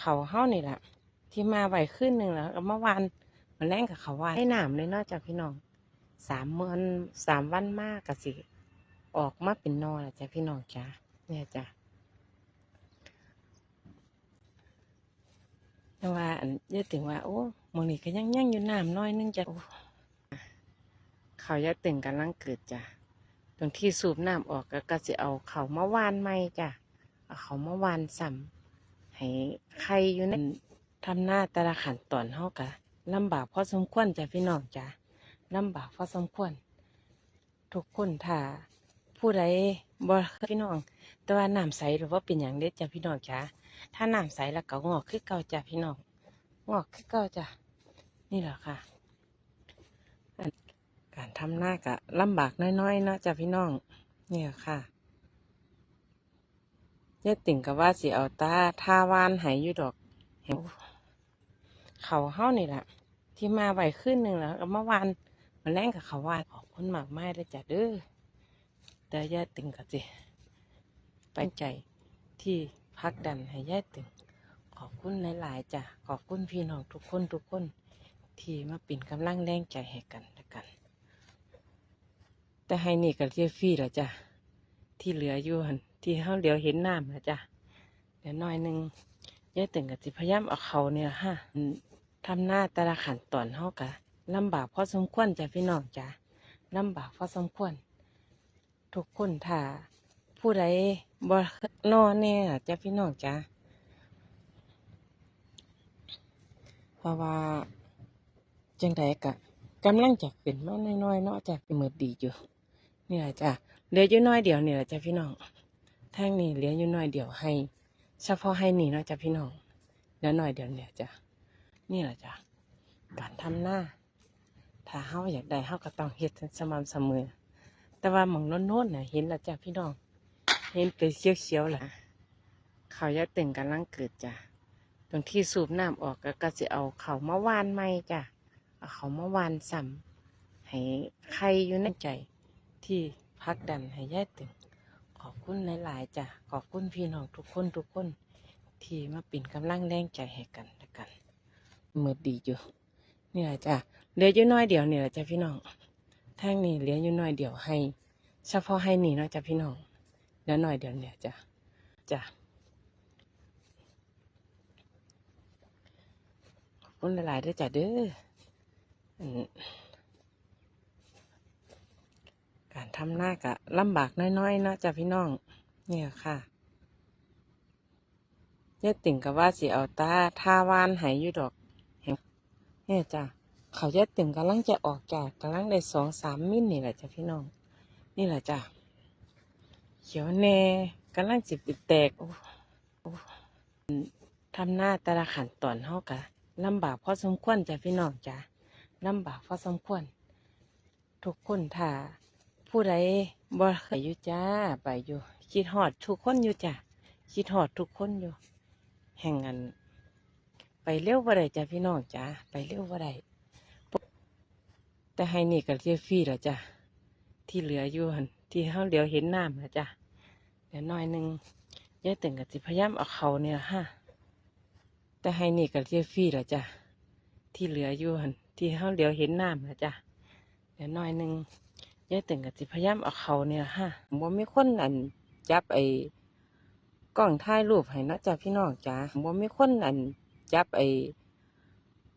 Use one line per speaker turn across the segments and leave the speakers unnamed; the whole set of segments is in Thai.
เขาเฮานี่แหละที่มาไหวขึ้นหนึ่งแล้วก็เมื่อวานมาแรงกับเขาว่าให้หนามเลยนอกจากพี่น้องสามเมือนสามวันมากกะสิออกมาเป็นนอแหละจ้ะพี่น้องจ้ะเนี่ยจ้ะแต่ว่าอันยายถึงว่า โอ้มองนี่ก็ยังยังอยู่น้ำน้อยนึงจ้ะเขายาตึงกำลังเกิดจ้ะตรงที่สูบน้ำออกก็ก็สิเอาเขามาวานใหม่จ้ะเอาเขามาวานซ้ำ ให้ใครอยู่ในทำหน้าแต่ละขั้นตอนเฮากะลำบากพอสมควรจ้ะพี่น้องจ้ะลำบากพอสมควร ทุกคนถ้าผู้ใดบ่พี่น้อง แต่ว่าน้ำใสหรือว่าเป็นอย่างเด็ดจ้ะพี่น้องจ้ะถ้าน้ำใสแล้วก็งอกคือเก่าจ้ะพี่น้องงอกคือเก่าจ้ะนี่แหละค่ะ การทำหน้าก็ลำบากน้อยๆเนาะจ้ะพี่น้อง เนี่ยค่ะ ยายติ่งกับว่าสิเอาตาทาวานหายอยู่ดอกเห็นเขาเฮ้านี่แหละที่มาไหวขึ้นหนึ่งแล้วก็เมื่อวานมาแรงกับเขาวานขอบคุณมากไม่ได้จ้ะเด้อแต่ยายตึงก็สิไปใจที่พักดันให้ยายตึงขอบคุณหลายๆจ้ะขอบคุณพี่น้องทุกคนทุกคน ที่มาเป็นกำลังแรงใจให้กันและกัน แต่ให้นี่ก็เรียกฟรีแล้วจ้ะที่เหลืออยู่หัน ที่เขาเหลียวเห็นน้ำนะจ้ะเดี๋ยวหน้อยหนึ่งยายตึงก็สิพยายามเอาเขาเนี่ยฮะทำหน้าแต่ละขันตอนเขากะลำบากพอสมควรจ้ะพี่น้องจ้ะลำบากพอสมควร ทุกคนถ้าผู้ใดบ่นอนเนี่ยจ้ะพี่น้องจ้ะเพราะว่าจังใดกะกำลังจะขึ้นมาน้อยๆเนาะจ้ะเป็นมือดีอยู่นี่แหละจ้ะเหลืออยู่น้อยเดียวนี่แหละจ้ะพี่น้อง แทางนี้เหลืออยู่หน้อยเดียวให้ เฉพาะให้นี่เนาะจ้ะพี่น้องเหลือน้อยเดียวเนี่ยจ้ะนี่แหละจ้ะการทำหน้า ถ้าเฮาอยากได้เฮาก็ต้องเฮ็ดสม่ำเสมอ แต่ว่าหมองโน้นๆน่ะเห็นแล้วจ้ะพี่น้องเห็นเป็นเขียวๆแหละเขายะตึงกำลังเกิดจ้ะตรงที่สูบน้ำออกก็ก็จะเอาเขามาวานใหม่จ้ะเอาเขามาวานซ้ำให้ใครอยู่ในใจที่พักดันให้ยายตึง ขอบคุณหลายๆจ้ะขอบคุณพี่น้องทุกคนทุกคน ที่มาเป็นกำลังแรงใจให้กันและกันมือดีอยู่นี่แหละจ้ะเหลืออยู่น้อยเดียวนี่แหละจ้ะพี่น้องแทางนี้เหลืออยู่น่อยเดียวให้ เฉพาะให้นี่เนาะจ้ะพี่น้องเหลือหน่อยเดียวเนี่ยจ้ะจ้ะขอบคุณหลายๆด้วยจ้ะเด้ออืมการ ทำหน้ากะลำบากน้อยๆนะจ้ะพี่น้อง เนี่ยค่ะยายติ่งกับว่าสิเอาตาทาวานหายอยู่ดอกเนี่ยจ้ะเขาจะตึงกำลังจะออกจากกำลังได้สองสามมิลนี่แหละจ้ะพี่น้อง นี่แหละจ้ะเขียวแน่กำลังจิบแตกโอ้โอ้ทำหน้าแต่ละขันตอนเฮากะลำบากพอสมควรจ้ะพี่น้องจ้ะลำบากพอสมควร ทุกคนถ้า ผู้ใดบ่ไปอยู่จ้าไปอยู่ คิดฮอดทุกคนอยู่จ้ะคิดฮอดทุกคนอยู่ แห่งอัน ไปเร็วบ่ได้จ้ะพี่น้องจ้ะไปเร็วบ่ได้แต่ให้นี่ก็เรียฟรีแล้วจ้ะที่เหลืออยู่หันที่เขาเหลียวเห็นน้ำนะจ้ะเดี๋ยวน้อยหนึงยายตึงกับสิพยายามเอาเขาเนี่ยฮะแต่ให้นี่ก็เรียฟรีแล้วจ้ะที่เหลืออยู่หันที่เขาเหลียวเห็นน้ำนะจ้ะเดี๋ยวน้อยหนึง ยายตึงกับสิพยายามเอาเขาเนี่ยฮะบ่มีคนอันจับไอ้กล้องถ่ายรูปให้นาะจ้ะพี่น้องจ้ะบ่มีคนอันจับไอ้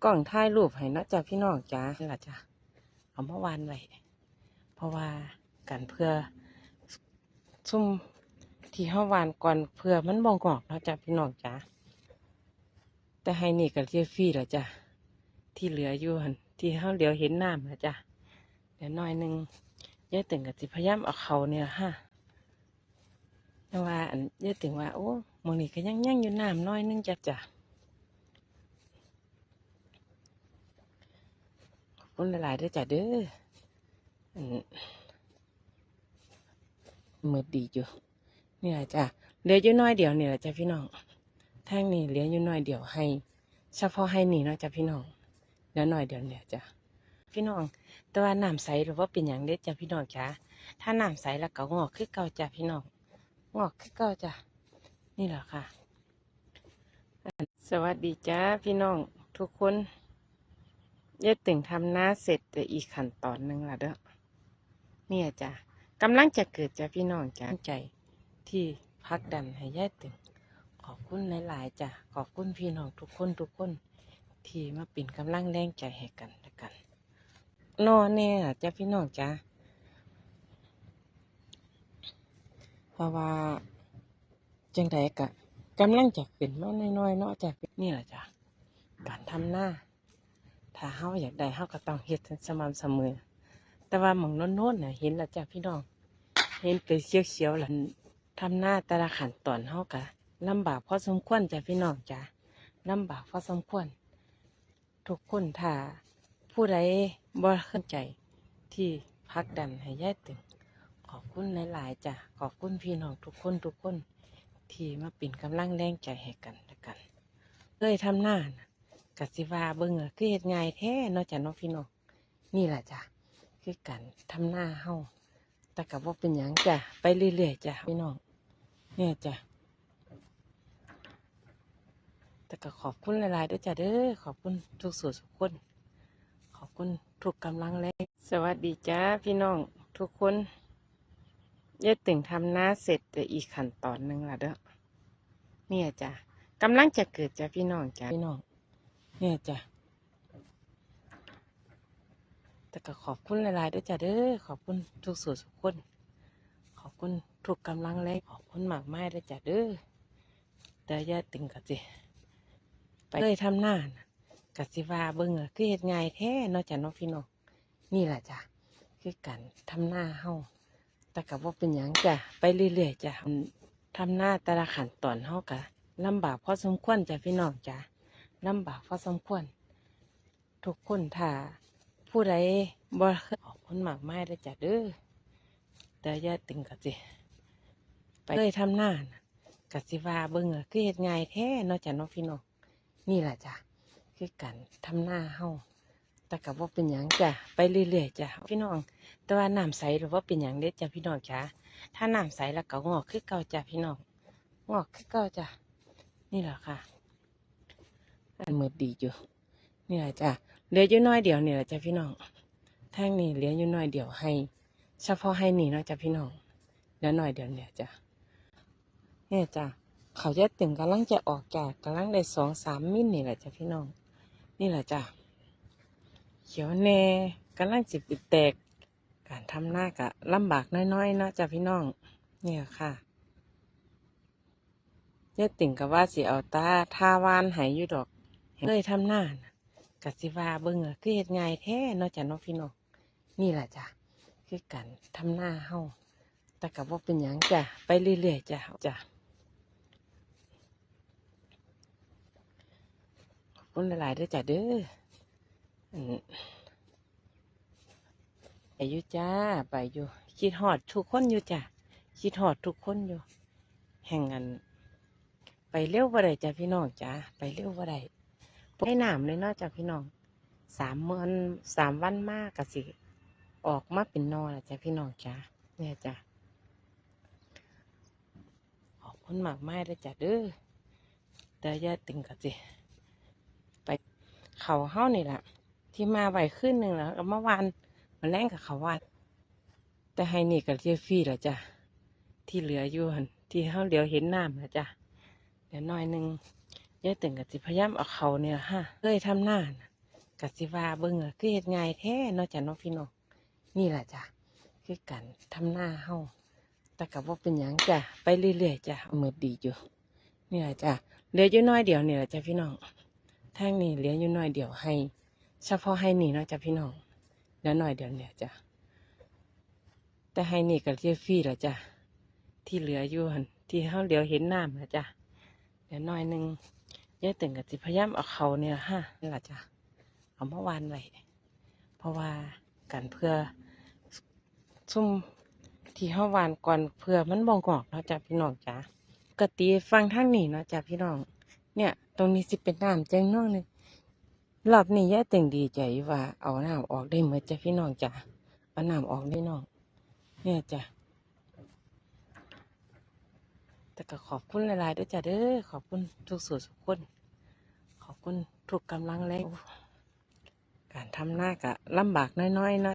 กล้องถ่ายรูปให้นาะจ้ะพี่น้องจ้ะนี่ล่ะจ้ะเอาเมาวานไว้เพราะว่ากันเพื่อซุ่มที่เฮาวานก่อนเพื่อมันบ่งอกเนาะจ้ะพี่น้องจ้ะแต่ให้นี่ก็เรียฟรีแล้วจ้ะที่เหลืออยู่ที่เฮาเหลียวเห็นน้ำนะจ้ะเดี๋ยวหน้อยหนึ่ง ยายตึงกับสิพยายามเอาเขาเนี่ยฮะแต่ว่าอันยายตึงว่า โอ้มองนี่ก็ยังยังอยู่น้ำน้อยนึงจ้ะจ้ะขอบคุณหลายๆด้วยจ้ะเด้อมือดีอยู่นี่แหละจ้ะเหลืออยู่น้อยเดียวนี่แหละจ้ะพี่น้องแทางนี้เหลืออยู่น้อยเดียวให้ เฉพาะให้นี่เนาะจ้ะพี่น้องเหลือน้อยเดียวเนี่ยจ้ะ พี่น้อง แต่ว่าน้ำใสหรือว่าเป็นอย่างเด็ดจ้ะพี่น้องจ้ะถ้าน้ำใสแล้วก็งอกคือเก่าจ้ะพี่น้อง งอกคือเก่าจ้ะนี่แหละค่ะ สวัสดีจ้าพี่น้องทุกคนยายตึงทำหน้าเสร็จแต่อีกขั้นตอนหนึ่งละเด้อเนี่ยจ้ะกำลังจะเกิดจ้ะพี่น้องจ้าใจที่พักดันให้ยายตึง ขอบคุณหลายๆจ้ะขอบคุณพี่น้องทุกคนทุกคน ที่มาเป็นกำลังแรงใจให้กันและกัน นอนเนี่ยจ้ะพี่น้องจ้าเพราะว่าจังใดกะกำลังจะขึ้นมาน้อยๆเนาะจ้ะนี่แหละจ้ะการทำหน้า ถ้าเฮาอยากได้เฮาก็ต้องเฮ็ดสม่ำเสมอ แต่ว่าหมองโน้นๆน่ะเห็นแล้วจ้ะพี่น้อง เห็นเป็นเขียวๆแล้วทำหน้าแต่ละขั้นตอนเฮาก็ลำบากพอสมควรจ้ะพี่น้องจ้ะลำบากพอสมควร ทุกคนถ้า ผู้ใดบ่เข้าใจที่พักดันให้ยายตึงขอบคุณหลายๆจ้ะขอบคุณพี่น้องทุกคนทุกคน ที่มาเป็นกำลังแรงใจให้กันและกันเคยทำหน้านะกสิวาเบิ่งอะคือเฮ็ดง่ายแท้เนาะจ้ะเนาะพี่น้องนี่แหละจ้ะคือการทำหน้าเฮาแต่กับว่าเป็นหยังจ้ะไปเรื่อยๆจ้ะพี่น้องเนี่ยจ้ะแต่ก็ขอบคุณหลายๆด้วยจ้ะเด้อขอบคุณทุกส่วนทุกคน คุณทุกกำลังแรงสวัสดีจ้าพี่น้องทุกคนยายตึงทำหน้าเสร็จแต่อีกขั้นตอนหนึ่งละเด้อเนี่ยจ้ะกำลังจะเกิดจ้ะพี่น้องจ้ะพี่น้อง เนี่ยจ้ะแต่ก็ขอบคุณหลายๆด้วยจ้ะเด้อขอบคุณทุกส่วนทุกคน ขอบคุณทุกกำลังแรงขอบคุณมากมายด้วยจ้ะเด้อแต่ยายตึงก็สิไปเลยทำหน้านะ กสิว่าเบิ่งอะคือเฮ็ดง่ายแท้เนาะจ้ะเนาะพี่น้องนี่แหละจ้ะคือการทำหน้าเฮาแต่กับว่าเป็นหยังจ้ะไปเรื่อยๆจ้ะทำหน้าแต่ละขั้นตอนเฮากะลำบากพอสมควรจ้ะพี่น้องจ้ะลำบากพอสมควร ทุกคนถ้าผู้ใดบ่เคยขอบคุณมากไมายเลยจ้ะเด้อแต่ย่าตึงกะสิไปเลยทำหน้านะกสิว่าเบิ่งอะคือเฮ็ดง่ายแท้เนาะจ้ะเนาะพี่น้องนี่แหละจ้ะ คือการทำหน้าเฮาแต่กับว่าเป็นหยังจ้ะไปเรื่อยๆจ้ะพี่น้อง แต่ว่าน้ำใสหรือว่าเป็นอย่างเด็ดจ้ะพี่น้องจ้ะถ้าน้ำใสแล้วก็งอกคือเก่าจ้ะพี่น้องงอกคือเก่าจ้ะนี่แหละค่ะ อันมือดีอยู่นี่แหละจ้ะเหลืออยู่น้อยเดียวนี่แหละจ้ะพี่น้องแท่งนี้เหลืออยู่น้อยเดียวให้ เฉพาะให้นี่เนาะจ้ะพี่น้องเหลือน้อยเดียวเนี่ยจ้ะเนี่ยจ้ะเขาจะตึงกำลังจะออกจากกำลังได้สองสามมิลนี่แหละจ้ะพี่น้อง นี่แหละจ้ะ เขียวแน่กำลังจิบแตก การทำหน้ากะลำบากน้อยๆนะจ้ะพี่น้อง เนี่ยค่ะยายติ่งกับว่าสิเอาตาทาวานหายอยู่ดอกเลยทำหน้านะกสิว่าเบิ่งอะคือเฮ็ดง่ายแท้เนาะจ้ะเนาะพี่น้องนี่แหละจ้ะคือการทำหน้าเฮาแต่กับว่าเป็นหยังจ้ะไปเรื่อยๆจ้ะจ้ะขอบ คุณหลายๆด้วยจ้ะเด้ออืมไปอยู่จ้า ไปอยู่ คิดฮอดทุกคนอยู่จ้ะ คิดฮอดทุกคนอยู่ แห่งกัน ไปเร็วบ่ได้จ้ะพี่น้องจ้าไปเร็วบ่ได้ให้น้ำเลยเนาะจ้ะพี่น้อง สามเมือนสามวันมากกะสิ ออกมาเป็นนอละจ้ะพี่น้องจ้าเนี่ยจ้ะขอบคุณมากมายเลยจ้ะเด้อแต่ย่าตึงกะสิ เขาเฮ้านี่แหละที่มาไหวขึ้นหนึ่งแล้วก็เมื่อวานมาแรงกับเขาว่าแต่ให้นี่กับเจียฟรีละจ้ะที่เหลืออยู่ที่เขาเหลียวเห็นน้ำละจ้ะเดี๋ยวหน่อยหนึ่งยายตึงกับสิพยายามเอาเขาเนี่ยฮะเคยทำหน้านะกับสิว่าเบิ่งอะคือเฮ็ดง่ายแท้นาะจ้ะเนาะพี่น้องนี่แหละจ้ะคือการทำหน้าเฮาแต่กับว่าเป็นหยังจ้ะไปเรื่อยๆจ้ะมือดีอยู่นี่แหละจ้ะเหลืออยู่น้อยเดียวนี่แหละจ้ะพี่น้อง แทางนี้เหลืออยู่น้อยเดียวให้ เฉพาะให้นี่เนาะจ้ะพี่น้องแล้วหน่อยเดี๋ยวเนี่ยจ้ะแต่ให้นี่กับเรียฟรีละจ้ะที่เหลืออยู่หันที่เขาเหลียวเห็นน้ำละจ้ะเดี๋ยวหน่อยหนึ่งยายตึงกับสิพยายามเอาเขาเนี่ยฮะนี่ละจ้ะเอาเมื่อวานไว้เพราะว่ากันเพื่อซุ่มที่เขาวานก่อนเพื่อมันบ่งอกเนาะจ้ะพี่น้องจ้ะกติฟังทางนี้เนาะจ้ะพี่น้อง เนี่ย ตรงนี้สิเป็นน้ำแจ้งน้องหนึงรอบนี้ยายเต็งดีใจว่า เอาน้ำออกได้เหมือนจ้ะพี่น้องจ้ะเอาน้ำออกได้น้องเนี่ยจ้ะแต่ก็ขอบคุณหลายๆด้วยจ้ะเด้อขอบคุณทุกส่วนทุกคน ขอบคุณทุกกำลังแรงการทำหน้ากะลำบากน้อยๆนะ